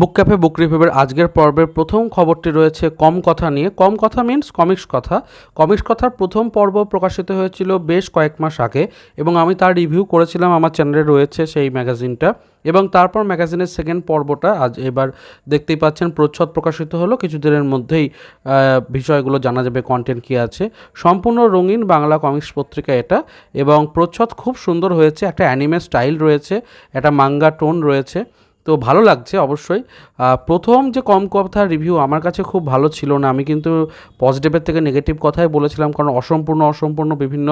বুক cafe বুক রিভিউয়ের আজকের পর্বের প্রথম খবরটি রয়েছে কম কথা নিয়ে। কম কথা মিন্স কমিক্স কথা। কমিক্স কথার প্রথম পর্ব প্রকাশিত হয়েছিল বেশ কয়েক মাস আগে এবং আমি তার রিভিউ করেছিলাম, আমার চ্যানেলে রয়েছে সেই ম্যাগাজিনটা এবং তারপর ম্যাগাজিনের সেকেন্ড পর্বটা আজ এবার দেখতেই পাচ্ছেন, প্রচ্ছদ প্রকাশিত হলো। কিছুদিনের মধ্যেই বিষয়গুলো জানা যাবে কন্টেন্ট কী আছে। সম্পূর্ণ রঙিন বাংলা কমিক্স পত্রিকা এটা এবং প্রচ্ছদ খুব সুন্দর হয়েছে। একটা অ্যানিমে স্টাইল রয়েছে, একটা মাঙ্গা টোন রয়েছে। তো ভালো লাগছে অবশ্যই। প্রথম যে কম কথা রিভিউ আমার কাছে খুব ভালো ছিল না। আমি কিন্তু পজিটিভের থেকে নেগেটিভ কথাই বলেছিলাম কারণ অসম্পূর্ণ অসম্পূর্ণ বিভিন্ন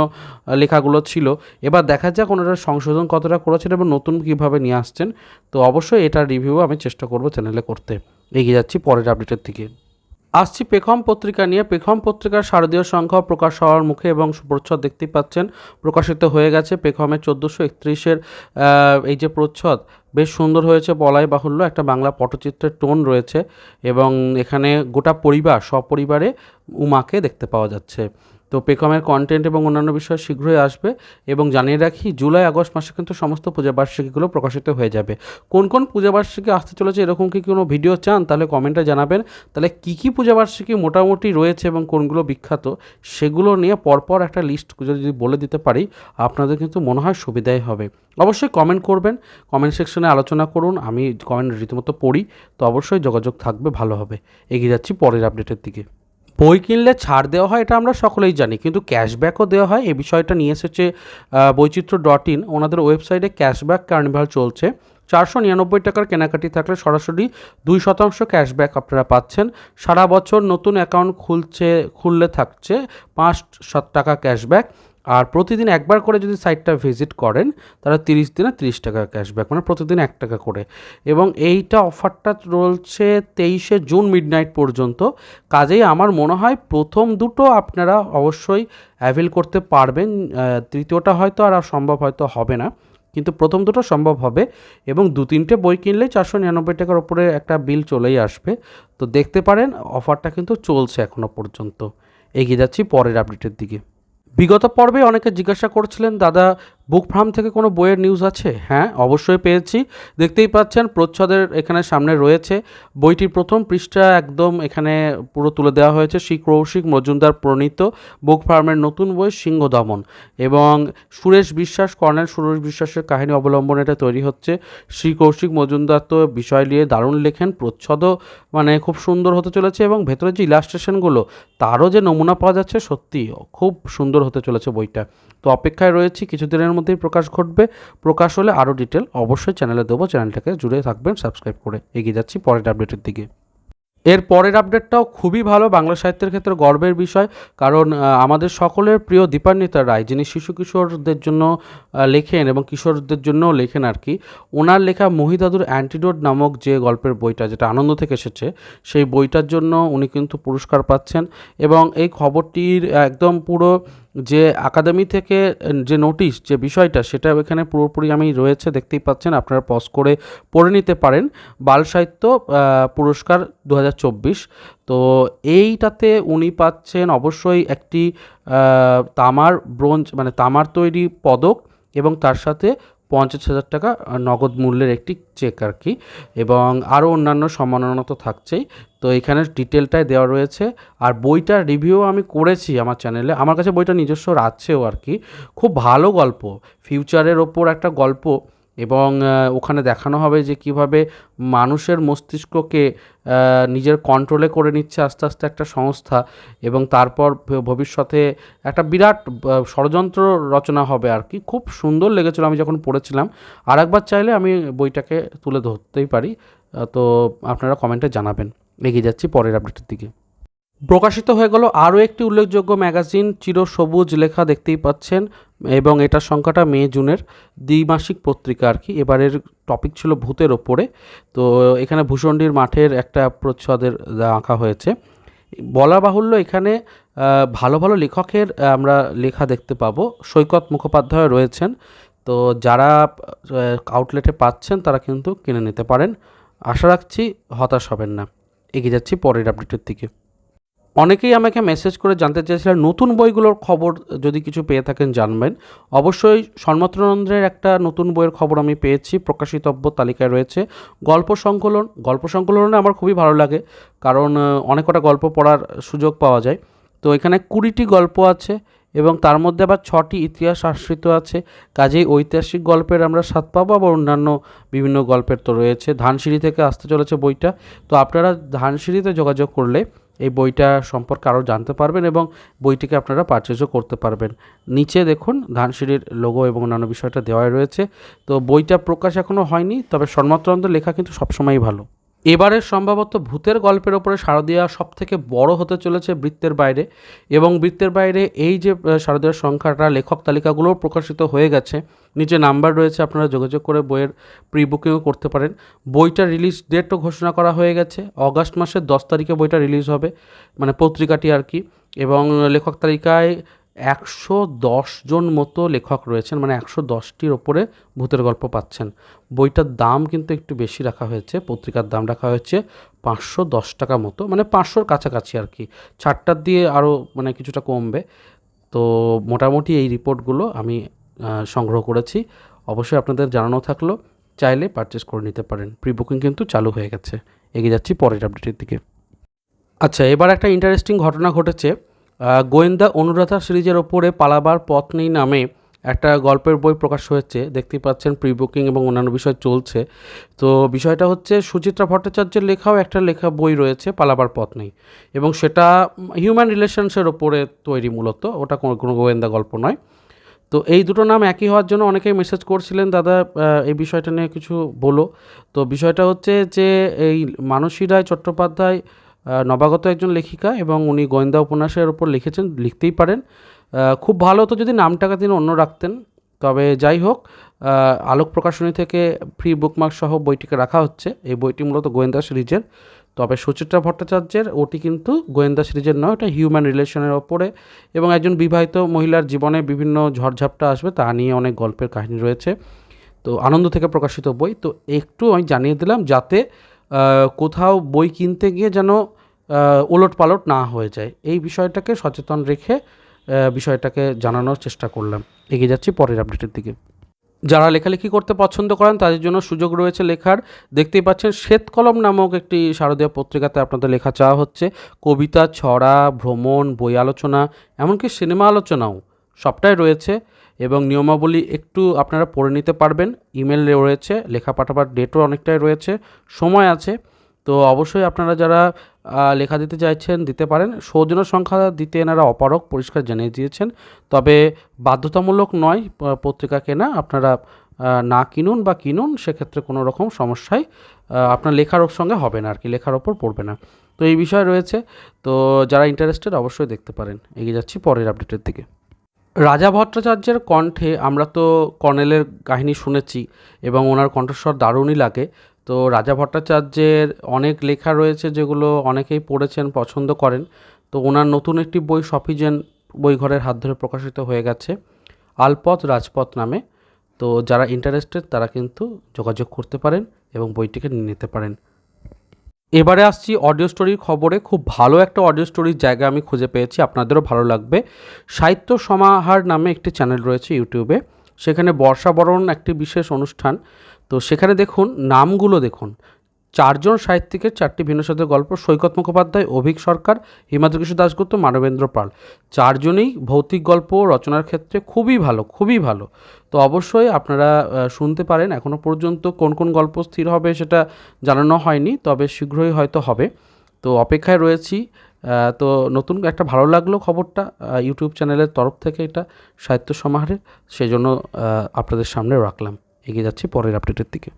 লেখাগুলো ছিল। এবার দেখা যাক ওনারা সংশোধন কতটা করেছেন এবং নতুন কীভাবে নিয়ে আসছেন। তো অবশ্যই এটার রিভিউ আমি চেষ্টা করব চ্যানেলে করতে। এগিয়ে যাচ্ছি পরের আপডেটের দিকে। আসছি পেখম পত্রিকা নিয়ে। পেখম পত্রিকার শারদীয় সংখ্যা প্রকাশ হওয়ার মুখে এবং প্রচ্ছদ দেখতেই পাচ্ছেন। প্রকাশিত হয়ে গেছে পেখমের চোদ্দোশো একত্রিশের এই যে প্রচ্ছদ বেশ সুন্দর হয়েছে বলাই বাহুল্য। একটা বাংলা পটচিত্রের টোন রয়েছে এবং এখানে গোটা পরিবার, সপরিবারে উমাকে দেখতে পাওয়া যাচ্ছে। তো পেকমের কন্টেন্ট এবং অন্যান্য বিষয় শীঘ্রই আসবে এবং জানিয়ে রাখি, জুলাই, আগস্ট মাসে কিন্তু সমস্ত পূজাবার্ষিকীগুলো প্রকাশিত হয়ে যাবে। কোন কোন পূজাবার্ষিকী আসতে চলেছে, এরকম কি কোনো ভিডিও চান? তাহলে কমেন্টে জানাবেন। তাহলে কী কী পূজাবার্ষিকী মোটামুটি রয়েছে এবং কোনগুলো বিখ্যাত, সেগুলো নিয়ে পরপর একটা লিস্ট যদি বলে দিতে পারি, আপনাদের কিন্তু মনে হয় সুবিধাই হবে। অবশ্যই কমেন্ট করবেন কমেন্ট সেকশনে আলোচনা করুন, আমি কমেন্ট রীতিমতো পড়ি, তো অবশ্যই যোগাযোগ থাকবে, ভালো হবে। এগিয়ে যাচ্ছি পরের আপডেটের দিকে। বই কিনলে ছাড় দেওয়া হয়, এটা আমরা সকলেই জানি। কিন্তু ক্যাশব্যাকও দেওয়া হয়। এই বিষয়টা নিয়ে এসেছে বৈচিত্র্য ডট ইন। ওনাদের ওয়েবসাইটে ক্যাশব্যাক কার্নিভাল চলছে। চারশো নিরানব্বই টাকার কেনাকাটি থাকলে সরাসরি দুই শতাংশ ক্যাশব্যাক আপনারা পাচ্ছেন। সারা বছর নতুন অ্যাকাউন্ট খুলছে, খুললে থাকছে পাঁচ সাত টাকা ক্যাশব্যাক আর প্রতিদিন একবার করে যদি সাইটটা ভিজিট করেন, তাহলে তিরিশ দিনে তিরিশ টাকা ক্যাশব্যাক মানে প্রতিদিন এক টাকা করে। এবং এইটা অফারটা চলছে তেইশে জুন মিডনাইট পর্যন্ত। কাজেই আমার মনে হয় প্রথম দুটো আপনারা অবশ্যই অ্যাভেল করতে পারবেন। তৃতীয়টা হয়তো আর সম্ভব হয়তো হবে না, কিন্তু প্রথম দুটো সম্ভব হবে। এবং দু তিনটে বই কিনলেই চারশো নিরানব্বই টাকার ওপরে একটা বিল চলেই আসবে। তো দেখতে পারেন অফারটা কিন্তু চলছে এখনও পর্যন্ত। এগিয়ে যাচ্ছি পরের আপডেটের দিকে। বিগত পর্বে অনেকে জিজ্ঞাসা করছিলেন দাদা বুক ফার্ম থেকে কোনো বইয়ের নিউজ আছে? হ্যাঁ অবশ্যই পেয়েছি। দেখতেই পাচ্ছেন, প্রচ্ছদের এখানে সামনে রয়েছে। বইটির প্রথম পৃষ্ঠা একদম এখানে পুরো তুলে দেওয়া হয়েছে। শ্রী কৌশিক মজুমদার প্রণীত, বুক ফার্মের নতুন বই সিংহ দমন এবং সুরেশ বিশ্বাস, কর্নেল সুরেশ বিশ্বাসের কাহিনী অবলম্বনে এটা তৈরি হচ্ছে। শ্রী কৌশিক মজুমদার তো বিষয় নিয়ে দারুণ লেখেন, প্রচ্ছদও মানে খুব সুন্দর হতে চলেছে এবং ভেতরে যে ইলাস্ট্রেশনগুলো তারও যে নমুনা পাওয়া যাচ্ছে সত্যি খুব সুন্দর হতে চলেছে বইটা। তো অপেক্ষায় রয়েছি, কিছুদিনের মধ্যেই প্রকাশ ঘটবে। প্রকাশ হলে আরও ডিটেল অবশ্যই চ্যানেলে দেবো। চ্যানেলটাকে জুড়ে থাকবেন, সাবস্ক্রাইব করে এগিয়ে যাচ্ছি পরের আপডেটের দিকে। এর পরের আপডেটটাও খুবই ভালো বাংলা সাহিত্যের ক্ষেত্রে গর্বের বিষয়, কারণ আমাদের সকলের প্রিয় দীপান্বিতা রায়, যিনি শিশু কিশোরদের জন্য লেখেন এবং কিশোরদের জন্যও লেখেন আর কি, ওনার লেখা মহিদাদুর অ্যান্টিডোট নামক যে গল্পের বইটা, যেটা আনন্দ থেকে এসেছে, সেই বইটার জন্য উনি কিন্তু পুরস্কার পাচ্ছেন এবং এই খবরটির একদম পুরো যে একাডেমি থেকে, যে নোটিশ যে বিষয়টা, সেটা এখানে পুরোপুরি আমি রয়েছে, দেখতেই পাচ্ছেন, আপনারা পজ করে পড়ে নিতে পারেন। বাল সাহিত্য পুরস্কার দু হাজার চব্বিশ। তো এইটাতে উনি পাচ্ছেন অবশ্যই একটি তামার ব্রোঞ্জ মানে তামার তৈরি পদক এবং তার সাথে পঞ্চাশ হাজার টাকা নগদ মূল্যের একটি চেক আর কি। এবং আরও অন্যান্য সম্মাননা তো থাকছেই। তো এখানে ডিটেলটাই দেওয়া রয়েছে। আর বইটার রিভিউ আমি করেছি আমার চ্যানেলে আমার কাছে বইটা নিজস্ব আছেও আর কি। খুব ভালো গল্প। ফিউচারের ওপর একটা গল্প এবং ওখানে দেখানো হবে যে কীভাবে মানুষের মস্তিষ্ককে নিজের কন্ট্রোলে করে নিচ্ছে আস্তে আস্তে একটা সংস্থা এবং তারপর ভবিষ্যতে একটা বিরাট ষড়যন্ত্র রচনা হবে আর কি। খুব সুন্দর লেগেছিল আমি যখন পড়েছিলাম। আর একবার চাইলে আমি বইটাকে তুলে ধরতেই পারি। তো আপনারা কমেন্টে জানাবেন। এগিয়ে যাচ্ছি পরের আপডেটের দিকে। প্রকাশিত হয়ে গেল আরও একটি উল্লেখযোগ্য ম্যাগাজিন। চির সবুজ লেখা দেখতেই পাচ্ছেন। এবং এটার সংখ্যাটা মে, জুনের দ্বিমাসিক পত্রিকা আর কি। এবারের টপিক ছিল ভূতের ওপরে। তো এখানে ভূষণ্ডির মাঠের একটা প্রচ্ছদের আঁকা হয়েছে। বলা বাহুল্য এখানে ভালো ভালো লেখকের আমরা লেখা দেখতে পাবো। সৈকত মুখোপাধ্যায় রয়েছেন। তো যারা আউটলেটে পাচ্ছেন, তারা কিন্তু কিনে নিতে পারেন। আশা রাখছি হতাশ হবেন না। এগিয়ে যাচ্ছি পরের আপডেটের দিকে। অনেকেই আমাকে মেসেজ করে জানতে চেয়েছিলেন, নতুন বইগুলোর খবর যদি কিছু পেয়ে থাকেন জানবেন। অবশ্যই সন্মত্রনন্দের একটা নতুন বইয়ের খবর আমি পেয়েছি, প্রকাশিতব্য তালিকায় রয়েছে। গল্প সংকলন, গল্প সংকলনে আমার খুবই ভালো লাগে, কারণ অনেক কটা গল্প পড়ার সুযোগ পাওয়া যায়। তো এখানে কুড়িটি গল্প আছে এবং তার মধ্যে আবার ছটি ইতিহাস আশ্রিত আছে। কাজেই ঐতিহাসিক গল্পের আমরা স্বাদ পাবো, আবার অন্যান্য বিভিন্ন গল্পের তো রয়েছে। ধানসিঁড়ি থেকে আসতে চলেছে বইটা। তো আপনারা ধানসিঁড়িতে যোগাযোগ করলে এই বইটা সম্পর্কে আরও জানতে পারবেন এবং বইটিকে আপনারা পারচেজও করতে পারবেন। নিচে দেখুন, ধানসিঁড়ির লোগো এবং নানা বিষয়টা দেওয়াই রয়েছে। তো বইটা প্রকাশ এখনও হয়নি, তবে সন্মতরন্দ লেখা কিন্তু সবসময়ই ভালো। এবারে সম্ভবত ভূতের গল্পের ওপরে শারদীয়া সব থেকে বড় হতে চলেছে বৃত্তের বাইরে এবং বৃত্তের বাইরে এই যে শারদীয়ার সংখ্যাটা, লেখক তালিকাগুলোও প্রকাশিত হয়ে গেছে। নিচে নাম্বার রয়েছে, আপনারা যোগাযোগ করে বইয়ের প্রি বুকিংও করতে পারেন। বইটা রিলিজ ডেটও ঘোষণা করা হয়ে গেছে। অগাস্ট মাসের দশ তারিখে বইটা রিলিজ হবে মানে পত্রিকাটি আর কি। এবং লেখক তালিকায় একশো দশ জন মতো লেখক রয়েছেন মানে একশো দশটির ওপরে ভূতের গল্প পাচ্ছেন। বইটার দাম কিন্তু একটু বেশি রাখা হয়েছে, পত্রিকার দাম রাখা হয়েছে পাঁচশো দশ টাকা মতো মানে পাঁচশোর কাছাকাছি আর কি। ছাড়টার দিয়ে আরও মানে কিছুটা কমবে। তো মোটামুটি এই রিপোর্টগুলো আমি সংগ্রহ করেছি। অবশ্যই আপনাদের জানানো থাকল, চাইলে পারচেস করে নিতে পারেন। প্রি বুকিং কিন্তু চালু হয়ে গেছে। এগিয়ে যাচ্ছি পরের আপডেটের দিকে। আচ্ছা এবার একটা ইন্টারেস্টিং ঘটনা ঘটেছে। গোয়েন্দা অনুরাধা সিরিজের ওপরে পালাবার পথ নেই নামে একটা গল্পের বই প্রকাশ হয়েছে। দেখতেই পাচ্ছেন প্রি বুকিং এবং অন্যান্য বিষয় চলছে। তো বিষয়টা হচ্ছে, সুচিত্রা ভট্টাচার্যের লেখাও একটা লেখা বই রয়েছে, পালাবার পথ নেই। এবং সেটা হিউম্যান রিলেশনসের ওপরে তৈরি মূলত, ওটা কোনো কোনো গোয়েন্দা গল্প নয়। তো এই দুটো নাম একই হওয়ার জন্য অনেকেই মেসেজ করছিলেন, দাদা এই বিষয়টা নিয়ে কিছু বলো। তো বিষয়টা হচ্ছে যে, এই মানসী রায় চট্টোপাধ্যায় নবাগত একজন লেখিকা এবং উনি গোয়েন্দা উপন্যাসের ওপর লিখেছেন, লিখতেই পারেন। খুব ভালো হতো যদি নামটাকে তিনি অন্য রাখতেন। তবে যাই হোক আলোক প্রকাশনী থেকে ফ্রি বুকমার্ক সহ বইটিকে রাখা হচ্ছে। এই বইটি মূলত গোয়েন্দা সিরিজের। তবে সুচিত্রা ভট্টাচার্যের ওটি কিন্তু গোয়েন্দা সিরিজের নয়, ওটা হিউম্যান রিলেশনের ওপরে। এবং একজন বিবাহিত মহিলার জীবনে বিভিন্ন ঝড়ঝাপটা আসবে তা নিয়ে অনেক গল্পের কাহিনী রয়েছে। তো আনন্দ থেকে প্রকাশিত বই। তো একটু আমি জানিয়ে দিলাম, যাতে কোথাও বই কিনতে গিয়ে যেন ওলট পালট না হয়ে যায়। এই বিষয়টাকে সচেতন রেখে বিষয়টাকে জানানোর চেষ্টা করলাম। এগিয়ে যাচ্ছি পরের আপডেটের দিকে। যারা লেখালেখি করতে পছন্দ করেন, তাদের জন্য সুযোগ রয়েছে লেখার। দেখতেই পাচ্ছেন শ্বেত কলম নামক একটি শারদীয় পত্রিকাতে আপনাদের লেখা চাওয়া হচ্ছে। কবিতা, ছড়া, ভ্রমণ, বই আলোচনা, এমনকি সিনেমা আলোচনাও সবটাই রয়েছে। এবং নিয়মাবলী একটু আপনারা পড়ে নিতে পারবেন। ইমেল রয়েছে লেখা পাঠাবার ডেটও অনেকটাই রয়েছে, সময় আছে। তো অবশ্যই আপনারা যারা লেখা দিতে চাইছেন, দিতে পারেন। সৌজন্য সংখ্যা দিতে এনারা অপারক পরিষ্কার জানিয়ে দিয়েছেন। তবে বাধ্যতামূলক নয় পত্রিকা কেনা। আপনারা না কিনুন বা কিনুন, সেক্ষেত্রে কোনো রকম সমস্যায় আপনার লেখার সঙ্গে হবে না আর কি, লেখার ওপর পড়বে না। তো এই বিষয় রয়েছে। তো যারা ইন্টারেস্টেড অবশ্যই দেখতে পারেন। এগিয়ে যাচ্ছি পরের আপডেটের দিকে। রাজা ভট্টাচার্যের কণ্ঠে আমরা তো কর্নেলের কাহিনী শুনেছি এবং ওনার কণ্ঠস্বর দারুণই লাগে। তো রাজা ভট্টাচার্যের অনেক লেখা রয়েছে যেগুলো অনেকেই পড়েছেন, পছন্দ করেন। তো ওনার নতুন একটি বই সফিজেন বইঘরের হাত ধরে প্রকাশিত হয়ে গেছে, আলপথ রাজপথ নামে। তো যারা ইন্টারেস্টেড তারা কিন্তু যোগাযোগ করতে পারেন এবং বইটিকে নিতে পারেন। এবারে আসছি অডিও স্টোরির খবরে। খুব ভালো একটা অডিও স্টোরির জায়গা আমি খুঁজে পেয়েছি, আপনাদেরও ভালো লাগবে। সাহিত্য সমাহার নামে একটি চ্যানেল রয়েছে ইউটিউবে। সেখানে বর্ষাবরণ একটি বিশেষ অনুষ্ঠান। তো সেখানে দেখুন, নামগুলো দেখুন। চারজন সাহিত্যিকের চারটি ভিন্ন সাথে গল্প সৈকত মুখোপাধ্যায়, অভিক সরকার, হিমাদ্রি কৃষ্ণ দাশগুপ্ত, মানবেন্দ্র পাল। চারজনেই ভৌতিক গল্প রচনার ক্ষেত্রে খুবই ভালো খুবই ভালো। তো অবশ্যই আপনারা শুনতে পারেন। এখনও পর্যন্ত কোন কোন গল্প স্থির হবে সেটা জানানো হয়নি, তবে শীঘ্রই হয়তো হবে। তো অপেক্ষায় রয়েছি। তো নতুন একটা ভালো লাগল খবরটা ইউটিউব চ্যানেলের তরফ থেকে এটা, সাহিত্য সমাহারের। সেজন্য আপনাদের সামনে রাখলাম। এগিয়ে যাচ্ছি পরের আপডেটের দিকে।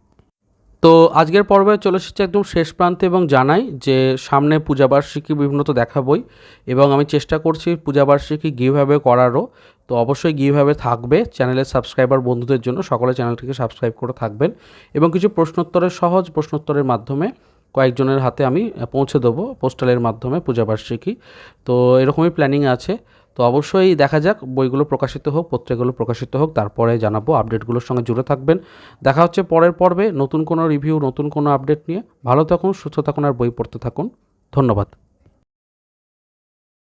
তো আজকের পর্বে চলে এসেছে একদম শেষ প্রান্তে এবং জানাই যে সামনে পূজাবার্ষিকী বিভিন্ন তো দেখাবই এবং আমি চেষ্টা করছি পূজাবার্ষিকী গিভঅ্যাওয়ে করারও। তো অবশ্যই গিভঅ্যাওয়ে থাকবে। চ্যানেলের সাবস্ক্রাইবার বন্ধুদের জন্য সকলে চ্যানেলটিকে সাবস্ক্রাইব করে থাকবেন এবং কিছু প্রশ্নোত্তরের সহজ প্রশ্নোত্তরের মাধ্যমে কয়েকজনের হাতে আমি পৌঁছে দেবো পোস্টালের মাধ্যমে পূজাবার্ষিকী। তো এরকমই প্ল্যানিং আছে। তো অবশ্যই দেখা যাক, বইগুলো প্রকাশিত হোক, পত্রিকাগুলো প্রকাশিত হোক, তারপরে জানাব, আপডেটগুলোর সঙ্গে জুড়ে থাকবেন। দেখা হচ্ছে পরের পর্বে, নতুন কোনো রিভিউ নতুন কোনো আপডেট নিয়ে। ভালো থাকুন, সুস্থ থাকুন, আর বই পড়তে থাকুন। ধন্যবাদ।